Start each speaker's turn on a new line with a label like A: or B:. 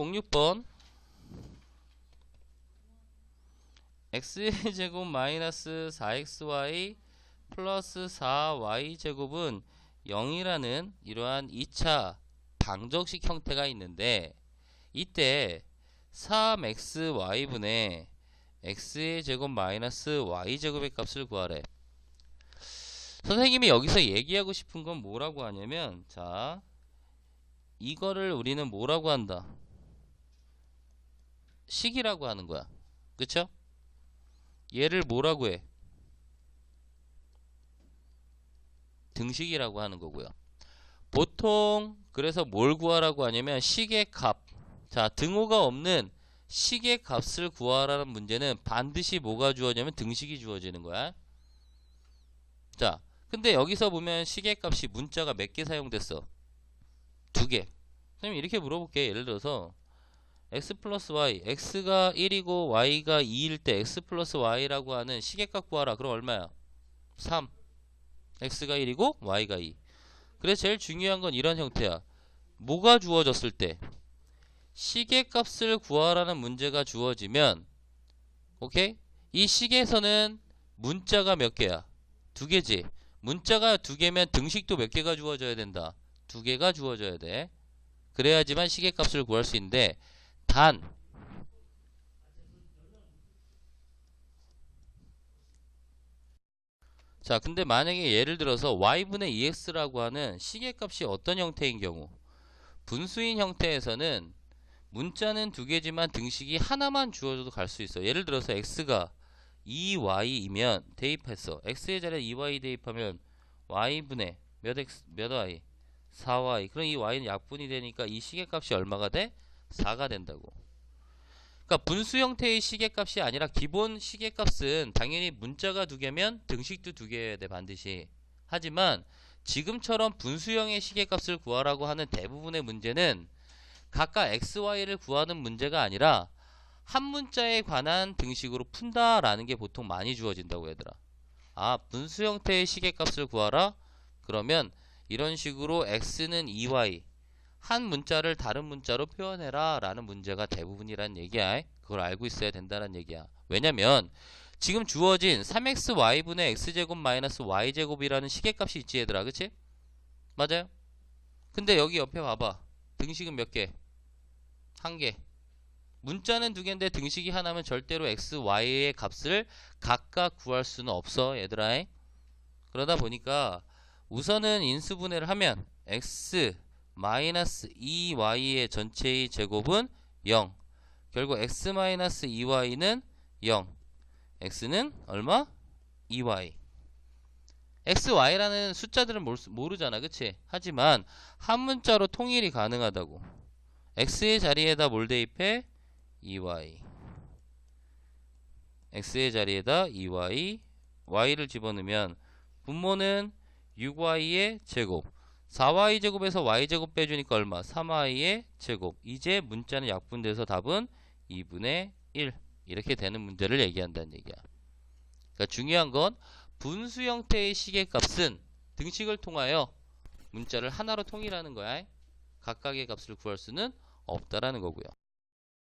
A: 06번. X제곱 마이너스 4xy 플러스 4y제곱은 0이라는 이러한 2차 방정식 형태가 있는데 이때 3xy분의 x의 제곱 마이너스 y제곱의 값을 구하래. 선생님이 여기서 얘기하고 싶은 건 뭐라고 하냐면 자 이거를 우리는 뭐라고 한다 식이라고 하는 거야 그쵸? 얘를 뭐라고 해? 등식이라고 하는 거고요. 보통 그래서 뭘 구하라고 하냐면 식의 값. 자, 등호가 없는 식의 값을 구하라는 문제는 반드시 뭐가 주어지냐면 등식이 주어지는 거야. 자, 근데 여기서 보면 식의 값이 문자가 몇 개 사용됐어? 두 개. 선생님 이렇게 물어볼게. 예를 들어서 x 플러스 y, x가 1이고 y가 2일 때 x 플러스 y라고 하는 시계값 구하라. 그럼 얼마야? 3. x가 1이고 y가 2. 그래서 제일 중요한 건 이런 형태야. 뭐가 주어졌을 때 시계값을 구하라는 문제가 주어지면 오케이? 이 식에서는 문자가 몇 개야? 두 개지. 문자가 두 개면 등식도 몇 개가 주어져야 된다. 두 개가 주어져야 돼. 그래야지만 시계값을 구할 수 있는데 단 자, 근데 만약에 예를 들어서 y분의 2x라고 하는 시계값이 어떤 형태인 경우 분수인 형태에서는 문자는 두 개지만 등식이 하나만 주어져도 갈 수 있어. 예를 들어서 x가 2y이면 대입했어. x의 자리에 2y 대입하면 y분의 몇 x 몇 y 4y. 그럼 이 y는 약분이 되니까 이 시계값이 얼마가 돼? 4가 된다고. 그러니까 분수 형태의 시계값이 아니라 기본 시계값은 당연히 문자가 두 개면 등식도 두 개여야 돼 반드시. 하지만 지금처럼 분수형의 시계값을 구하라고 하는 대부분의 문제는 각각 x, y를 구하는 문제가 아니라 한 문자에 관한 등식으로 푼다라는 게 보통 많이 주어진다고 얘들아. 아, 분수 형태의 시계값을 구하라? 그러면 이런 식으로 x는 2y, 한 문자를 다른 문자로 표현해라 라는 문제가 대부분이란 얘기야. 그걸 알고 있어야 된다는 얘기야. 왜냐면 지금 주어진 3xy분의 x제곱 마이너스 y제곱이라는 시계값이 있지 얘들아. 그치? 맞아요? 근데 여기 옆에 봐봐. 등식은 몇 개? 한 개. 문자는 두 개인데 등식이 하나면 절대로 x, y의 값을 각각 구할 수는 없어 얘들아. 그러다 보니까 우선은 인수분해를 하면 x 마이너스 2y의 전체의 제곱은 0. 결국 x 마이너스 2y는 0. x는 얼마? 2y. x, y라는 숫자들은 모르잖아. 그치? 하지만 한 문자로 통일이 가능하다고. x의 자리에다 뭘 대입해? 2y. x의 자리에다 2y. y를 집어넣으면 분모는 6y의 제곱. 4y 제곱에서 y 제곱 빼주니까 얼마? 3y의 제곱. 이제 문자는 약분돼서 답은 2분의 1 이렇게 되는 문제를 얘기한다는 얘기야. 그러니까 중요한 건 분수 형태의 시계값은 등식을 통하여 문자를 하나로 통일하는 거야. 각각의 값을 구할 수는 없다라는 거고요.